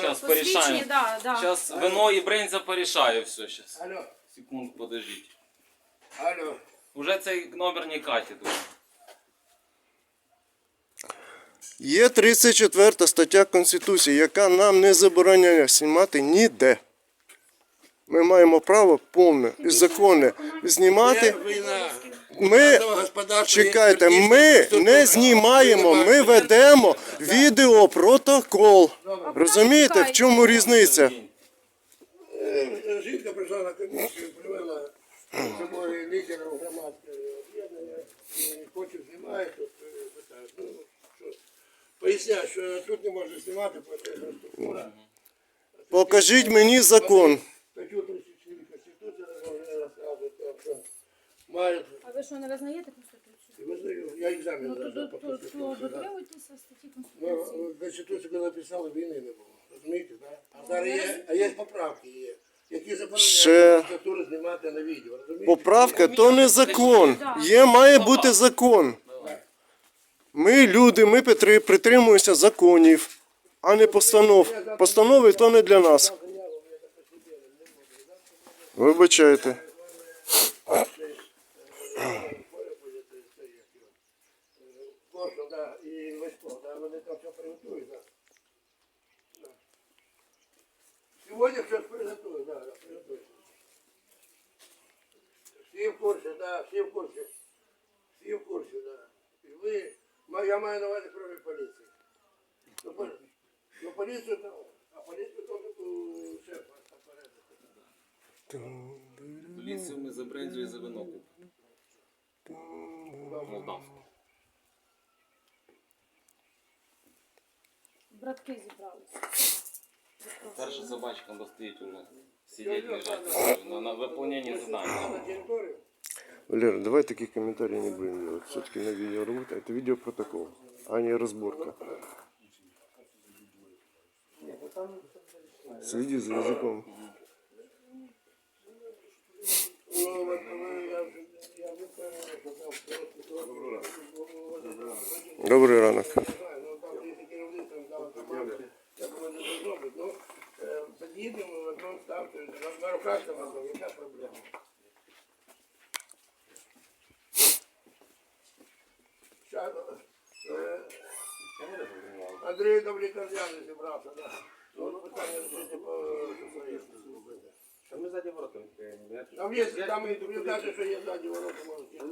Зараз порішаємо. да, да. Зараз вино і бринза порішає все зараз. Алло, Секунду, подождіть. алло. Уже цей номер не катить. уже. Є 34 стаття Конституції, яка нам не забороняє знімати ніде. Ми маємо право повне і законне знімати. Війна. Ми чекайте, ми не знімаємо, ми ведемо відеопротокол. Розумієте, в чому різниця? Е, Жінка прийшла на комісію, привела з собою лідерів громадського об'єднання, хоче знімає, тут е, питають, ну що, поясняю, що тут не можна знімати, потрібна структура. Покажіть мені закон. Статтю 34 Конституції розмовляє, розказує, там, що мають, А ви що, не визнаєте Конституцію? визнаю, я екзамен Ну, то, зараз то, по то, Конституції. дотримуйтеся статті Ну, Конституцію, коли написали, війни не було. Розумієте, так? А зараз є, а є поправки є, які забороняють Ще- знімати на відео. Розумієте? Поправка то не закон. Є, має бути закон. Ми люди, ми притри- притримуємося законів, а не постанов. Постанови то не для нас. Вибачайте. Кошу, да, і Васько, да, вони там все приготують, да. Да. Сьогодні все приготують, да, да, приготують. Всі в курсі, да, всі в курсі. Всі в курсі, да. Ви, ма- я маю на увазі кроме поліції. Ну, пол- ну, там, а поліцію там у шефа попередити. Поліцію ми за за вино купимо. Братки зібралися. Перша собачка стоїть уже. Сидеть, лежать на, на выполнении задания. На територію. Валера, давай таких комментариев не будем делать. Все-таки на видео работа. Это видеопротокол, а не разборка. Следи за языком. Ну, от Команди, як вони це зроблять. Ну, е, під'їдемо, в одному ставте, на, на руках там, разом, яка проблема? Щас, е, Андрій до лікарняни зібрався, да. Ну, от питання решити по соціальному. А ми ззаді ворота відкриємо. Там є, там і каже, що є ззаді ворота, можуть.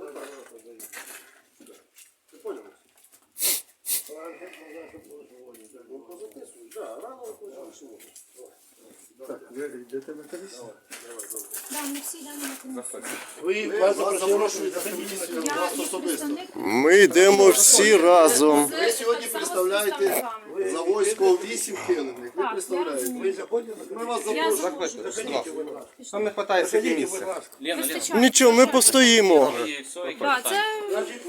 Ми йдемо всі разом. Ви сьогодні представляєте Завойського 8 Кеннених. Представляєте. Ви заходите Ми вас запрошуємо. Заходіть, будь ласка. Нам не вистачає будь місця. ласка. Нічого, ми постоїмо. І все, і Да, це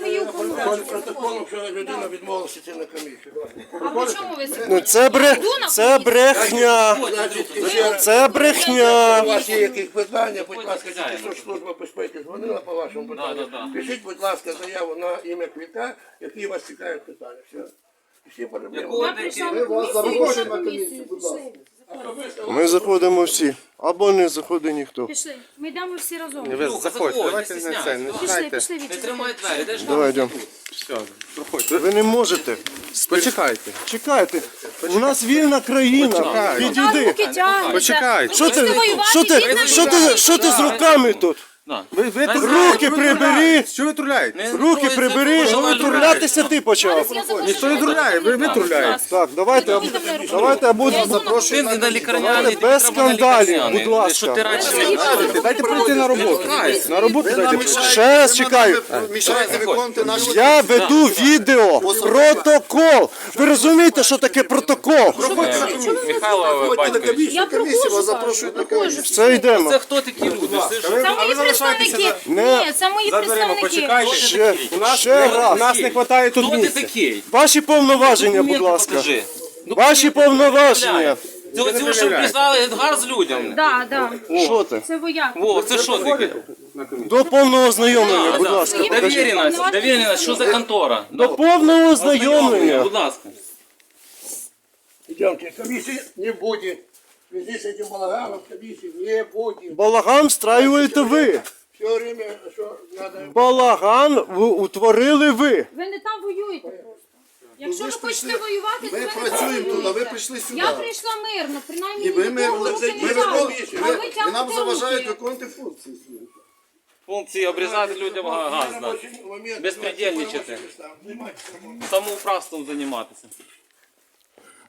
мої уповноважені. протоколом, що людина відмовилася йти на комісію. А ви чому ви Ну це бре... це брехня. Значить, ще раз, Це у вас є якісь питання, будь ласка, тільки що служба безпеки дзвонила по вашому питанню. Пишіть, будь ласка, заяву на ім'я Квіта, які вас цікавлять питання. Все. Всі проблеми. Ми вас запрошуємо на на комісію. комісію, будь ласка. Ми заходимо всі. Або не заходить ніхто. Пішли. Ми йдемо всі разом. Ви заходьте, давайте не це, не Пішли, чекайте. пішли, Не Вітя. тримай двері, де ж Давай йдемо. Все, проходьте. Ви не можете. Почекайте. Чекайте. У нас вільна країна. Руки тягнуться. Почекайте. Що ти, Хочете воювати, що ти, йдіть на що ти, що ти з руками тут? Ви, ви Руки турляєте, прибери. Що ви турляєте? Не Руки трогай, це прибери, дуже турлятися ти почав. Ніхто не турляє, ви, ви турляєте. Так, давайте, давайте я буду Ти не на лікарняний, без треба на скандалів, лікарняний. будь ласка. Що ти раніше не Дайте, прийти на роботу. На роботу дайте. Ще раз чекаю. Мішаєте виконувати нашу Я веду відео, протокол. Ви розумієте, що таке протокол? Михайло Батькович. Я комісію, проходжу, кажу, запрошують на проходжу. Все йдемо. Це хто такі люди? Це ж- Це мої представники. Не. Ні, це мої За дверима представники. почекайте. Ще, У нас, ще у раз. нас не вистачає тут Хто ти місця. такий? Ваші повноваження, будь ласка. покажи. Ваші повноваження. Це оці, що писали газ людям. Да, да. Що це? Це вояк. Во, це що таке? До повного ознайомлення, будь ласка. Довіреність, довіреність, що за контора? До повного ознайомлення. Будь ласка. Идемте, комиссии не будет. В связи с этим балаганом комиссии не будет. Балаган встраюєте ви. Все время, что надо... Балаган ви утворили ви. Ви не там воюєте просто. Якщо ви ви хочете воювати, то Ми працюємо тут, ви прийшли сюди. Я прийшла мирно, принаймні І ви ми, нікого ми, руки не виконуєте- А ви, ви і нам тягнете заважають руки. виконувати функції свої. Функції обрізати людям газ, да. Безпредельничати. самоуправством займатися.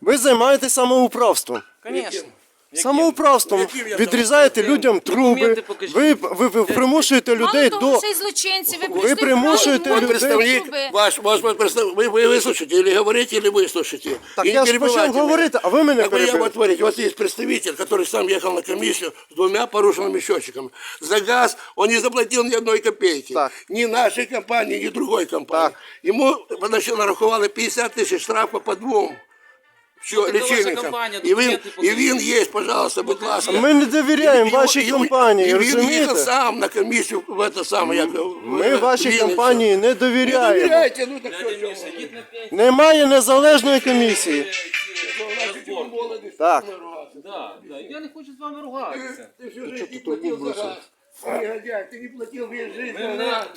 Ви займаєтесь самоуправством. Звісно. Самоуправством відрізаєте людям труби. Документи покажіть. Ви, ви, ви примушуєте людей Мало того, до. ще й злочинці. Ви, Ви прийшли примушуєте вкрали людей- Представник труби. ваш, ваш представник, вы, вы выслушаете или говорите, или вы слушаете. Так И я не ж перебивайте почав меня. говорити, а ви мене Так вы я перебили. вот говорите, у вас есть представитель, который сам ехал на комиссию с двумя порушенными счетчиками. За газ он не заплатил ни одной копейки. Так. Ни нашей компании, ни другой компании. Ему поначалу нарахували 50 тысяч штрафа по двум. Все, лічильникам. І він, і він є, пожалуйста, будь ласка. Ми не довіряємо вашій компанії, і він їхав розумієте? сам на комісію в це саме, як Ми вашій компанії не Не довіряємо. довіряйте, ну так що, що ви? йдіть на пенсію. Немає незалежної комісії. Так. Да, да. Я не хочу з вами ругатися. Ты всю жизнь не платил за газ. Негодяй, ты не платил весь жизнь Ви за мене, газ.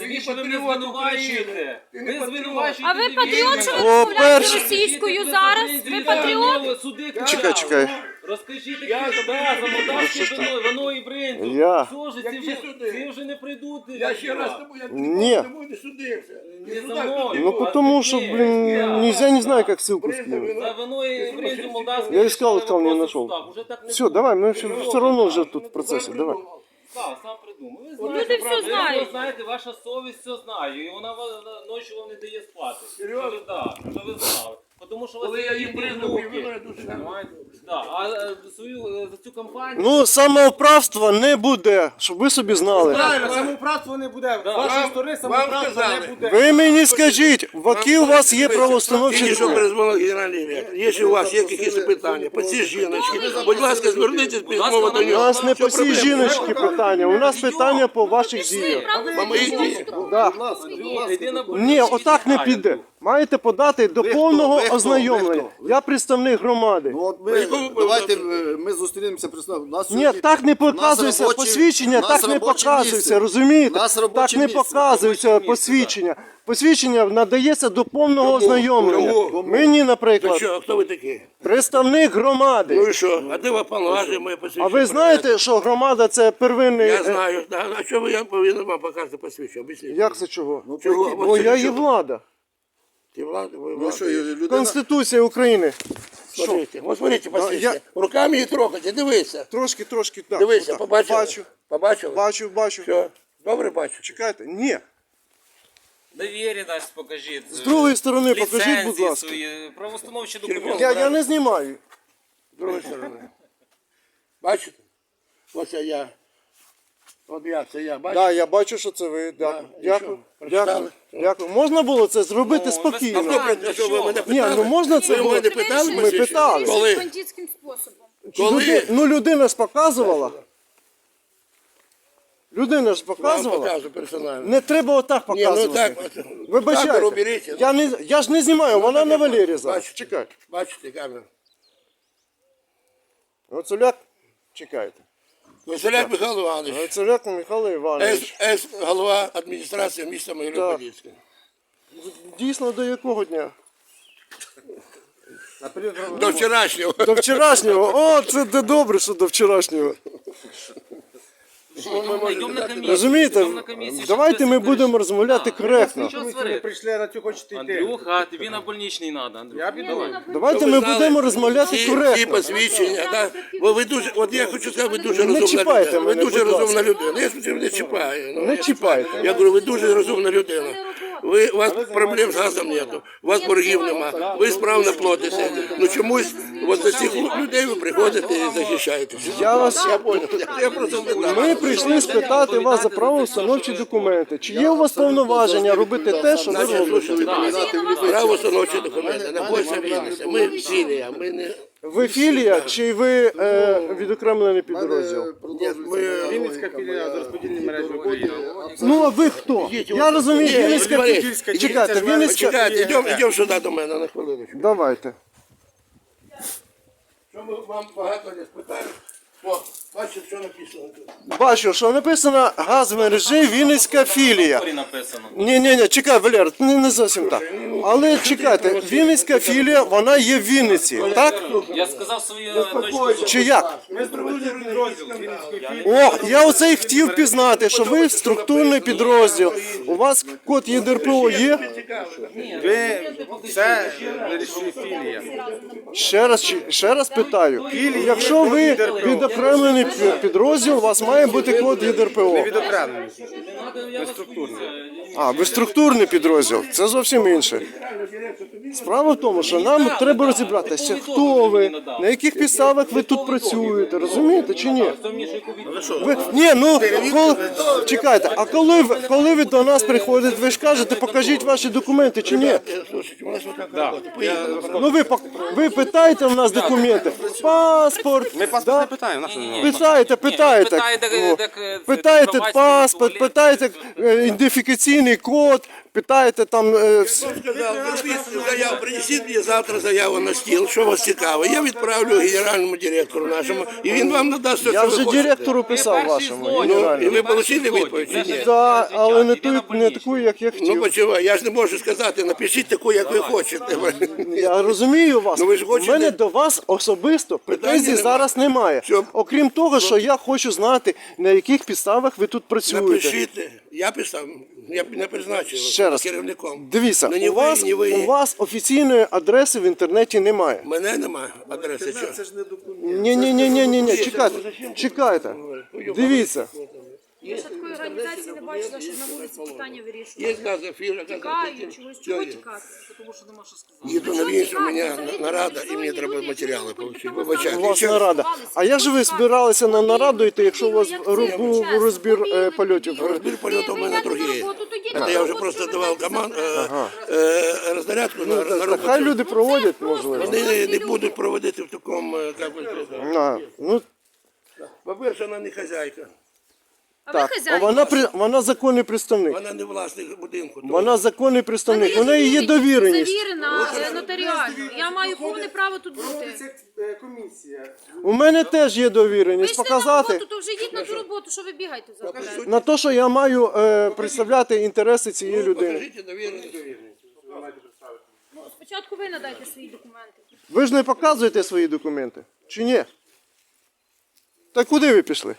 навіщо ви мене патріот звинувачуєте? України. Ти не Ви патріот. звинувачуєте А ви патріот, що ви О, розмовляєте перше- російською зараз? Ви патріот? Чекай, чекай. Розкажіть, як це да, за молдавське вино, вино і бринзу. Я. Все ж, ці вже, суди? ці вже не прийдуть. Я ще раз тобі, я Ні. не буду судився. Не Ти за сюди мною. Ну потому что, блин, нельзя не знаю, как ссылку скинуть. За вино і бринзу молдавське. Я искал, рішали искал, не вопроси нашел. в судах. Уже так не Все, буде. давай, мы все, все равно уже тут в процессе, давай. Так, сам придумав. Ви Люди знаєте, все правда, знають. Ви знаєте, ваша совість все знає, і вона ва- ночі вам не дає спати. Серйозно? Що ви, да, що ви знали. Тому що у вас Коли я їм діти і внуки. вино я дуже Понимаєте? Да. А е, свою, е, за цю компанію... Ну, самоуправства не буде, щоб ви собі знали. Правильно, самоуправство не буде. З вашої сторони вам самоуправство сказали. не буде. Ви мені скажіть, які у вас є правоустановчі Тільки що документи? генеральний директор. Якщо у вас є якісь питання по цій жіночці, будь ласка, зверніться письмово до У нього. нас не по цій жіночці питання, у нас питання по ваших діях. Да. Йди на Ні, отак не піде. Маєте подати до хто? повного Ви хто? ознайомлення. Ви хто? Я представник громади. Ну, от ми, давайте е, ми зустрінемося представимо. Нас Ні, сьогодні- так не у нас показується робоче- посвідчення, у нас так не робоче показується, місце. розумієте? У нас Так робоче не місце. показується місце, посвідчення. Посвідчення надається до повного ознайомлення. Кому? Мені, То наприклад, що, а хто ви такі? представник Ну громади. і що? А де ви повноважує моє посвідчення? А ви знаєте, що громада це первинний. Я е, знаю. Да. А що ви я повинен вам показати посвідчення? Об'ясніть. Як це чого? Чого? Бо я є влада. Ти влада, ви Ну що, людина... Конституція України. Смотрите, вот смотрите я- Руками не трогайте, дивися. Трошки, трошки так. Дивися, отак. побачили? Бачу, Побачили? бачу, бачу. Все, добре бачу. Чекайте, ні. Довіреність покажіть. З другої сторони, покажіть, будь ласка. свої, правоустановчі документи. Я, я не знімаю. З другої сторони. Бачите? Ось я. От я, це я. Так, да, я бачу, що це ви. Дякую. і Дякую. що, прочитали? Дякую. Можна було це зробити Ну, спокійно? ви А що ви мене Ні, питали? ну можна це Ви було. мене питали? Ми посвідчення? питали. Коли? бандитським способом. Коли? Люди- ну людина ж показувала. Людина ж Вам показувала. покажу персонально. Не треба отак Ні, ну показувати. так. Вибачайте. Камеру беріть. ну. Я, не, я ж не знімаю, вона на Валері зараз. Бачите. Чекай. Бачите камеру. Оцуляк, чекайте. Василяк Михайло Іванович. Оцуляк Михайло Іванович. С, С, голова адміністрації міста Могилів-Подільське. Дійсно, до якого дня? До вчорашнього. До вчорашнього. О, це де добре, що до вчорашнього. Розумієте? Йдемо на комісію, щоб Давайте ми будемо розмовляти коректно. Нічого Ви сварити. прийшли, на цю хочете йти. Андрюха, тобі на больничний треба, Андрюха. Піду. Давайте ми будемо розмовляти Ці, ці коректно. посвідчення, да? Бо ви дуже, от я хочу сказати, ви дуже Не розумна чіпайте людина. Ви мене, дуже будь ласка. розумна людина. Я ж не чіпаю. ну. Не чіпайте. Я говорю, ви дуже розумна людина. Ви, у вас проблем з газом нету, у вас боргів нема, ви справно платите. Ну чомусь от за цих людей ви приходите і захищаєтеся. Я вас Я понял. Я просто. Ми прийшли спитати вас за правоустановчі документи. Чи є у вас повноваження робити те, що ви робите? право установчі документи, не бойся війнися. Ми філія, ми не... Ви філія чи ви е, відокремлений підрозділ? Вінницька філія з розподільної мережі України. Ну а ви хто? Я розумію, Ні, Вінницька філія. Чекайте, Вінницька. Чекайте, йдемо, йдемо сюди до мене на хвилиночку. Давайте. Що ми вам багато не спитаємо. Бачите, що написано тут. Бачу, що написано газ мережі Вінницька філія. Написано. Ні, ні, ні, чекай, Валер, не, не зовсім так. Але чекайте, Вінницька філія, вона є в Вінниці, так? Я сказав свою точку зору. Чи як? Ми структурний підрозділ Вінницької філії. О, я оце й хотів пізнати, що ви структурний підрозділ. У вас код ЄДРПО є? Ви це вирішує філія. Ще раз, чи- ще раз питаю. Якщо ви відокремлений пі- підрозділ, у вас має бути код ЄДРПО. Відокремлені. відокремлений вас структурний. А, ви структурний підрозділ. Це зовсім інше. Справа в тому, що нам треба розібратися, хто ви, на яких підставах ви тут працюєте, розумієте чи ні? Ви, ні, ну коли, чекайте, а коли ви коли ви до нас приходите, ви ж кажете, покажіть ваші документи чи ні? У. Ну ви ви питаєте в нас документи, паспорт, Ми паспорт не питаємо? Питаєте, питаєте. Питаєте паспорт, питаєте е, ідентифікаційний код, питаєте там. е, заяву, принесіть мені завтра заяву на стіл, що вас цікаво. Я відправлю генеральному директору нашому, і він вам надасть все, Я що ви вже хочете. директору писав вашому. злодій. І ви отримали відповідь чи ні? Але не ту, не таку, як я Ну, хотів. почувай, я ж не можу сказати, напишіть таку, як ви хочете. Я розумію вас. Ну, ви ж У мене до вас особисто претензій зараз немає. Що? Окрім того, що я хочу знати, на яких підставах ви тут працюєте. Напишіть. Я писав, я б не призначив Ще раз. керівником. Дивіться, Ну, ні у ви, вас, ні ви. у вас офіційної адреси в інтернеті немає. Мене немає адреси. Що? Ні, ні, ні, ні, ні, ні. Чекайте, чекайте. Дивіться. Я ще такої організації не бачила, щоб на вулиці питання. Є газофіра, Тікають, чогось, чого тікати? тому що Їду на Вінницю, у мене нарада, і мені треба матеріали отримати. Вибачайте. Нарада. А як же ви збиралися на нараду йти, якщо у вас ру- був розбір е, польотів? Розбір польоту у мене другий. Це я вже просто давав команду, е, рознарядку на, на роботу. хай люди проводять, можливо. Вони не будуть проводити в такому, е, як би сказати. А, ну По-перше, вона не хазяйка. А ви так, а хазяїн? вона при вона законний представник. Вона не власник будинку. Вона законний представник. У неї є довіреність. Завірена е, нотаріально. Я маю повне право тут бути. Комісія. У мене теж є Ви довіреність ж на показати роботу, то вже йдіть на ту роботу, що ви бігаєте за на те, що я маю е, представляти інтереси цієї людини. Покажіть довіреність. Ну, спочатку ви надайте свої документи. Ви ж не показуєте свої документи, чи ні? Та куди ви пішли?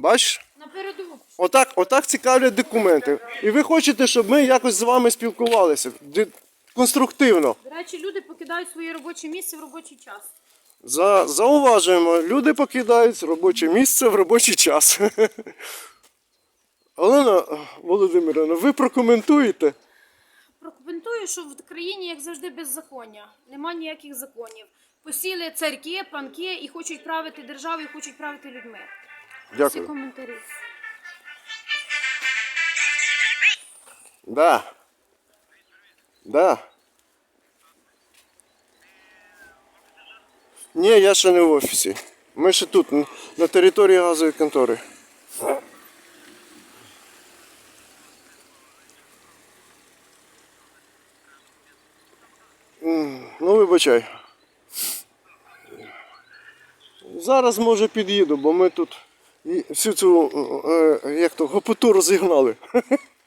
Бачиш? На передову. Отак, отак цікавлять документи. І ви хочете, щоб ми якось з вами спілкувалися Ди- конструктивно. До речі, люди покидають своє робоче місце в робочий час. За, зауважуємо, люди покидають робоче місце в робочий час. Олена Володимирівна, ви прокоментуєте? Прокоментую, що в країні, як завжди, беззаконня. Нема ніяких законів. Посіли царки, панки і хочуть правити державою, і хочуть правити людьми. Всі Дякую. коментарі. Да. Да. Ні, я ще не в офісі. Ми ще тут, на території газової контори. Ну, вибачай. Зараз може під'їду, бо ми тут і всю цю е, як то, гопоту розігнали.